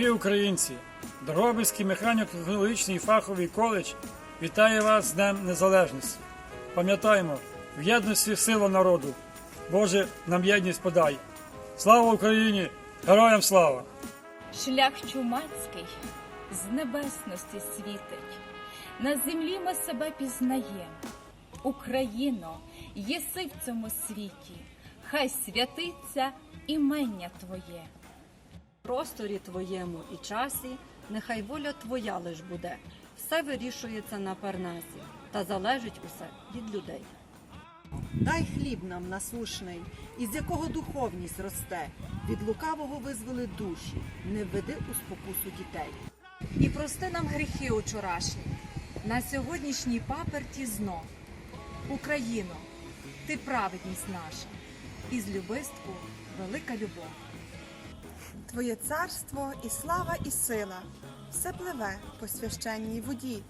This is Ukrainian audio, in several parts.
українці! Дрогобицький механіко-технологічний фаховий коледж вітає вас з Днем Незалежності. Пам'ятаємо, в єдності сила народу. Боже, нам єдність подай. Слава Україні! Героям слава! Шлях чумацький з небесності світить. На землі ми себе пізнаємо. Україно, єси в цьому світі, хай святиться імення Твоє. Просторі твоєму і часі, нехай воля твоя лиш буде. Все вирішується на парнасі, та залежить усе від людей. Дай хліб нам насушний, із якого духовність росте. Від лукавого визволи душі, не введи у спокусу дітей. І прости нам гріхи учорашні, на сьогоднішній паперті знов. Україно, ти праведність наша, і з любистку велика любов. Твоє царство і слава, і сила, все пливе по священній воді.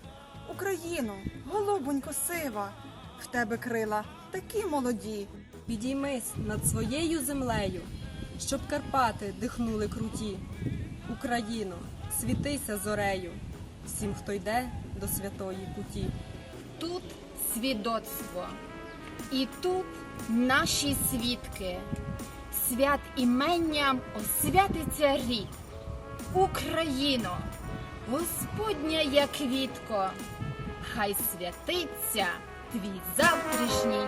Україно, голубонько сива, в тебе крила такі молоді. Підіймись над своєю землею, щоб Карпати дихнули круті. Україно, світися зорею, всім, хто йде до святої путі. Тут свідоцтво, і тут наші свідки. Свят іменням освятиться рік. Україно, Господня як квітко, хай святиться твій завтрашній.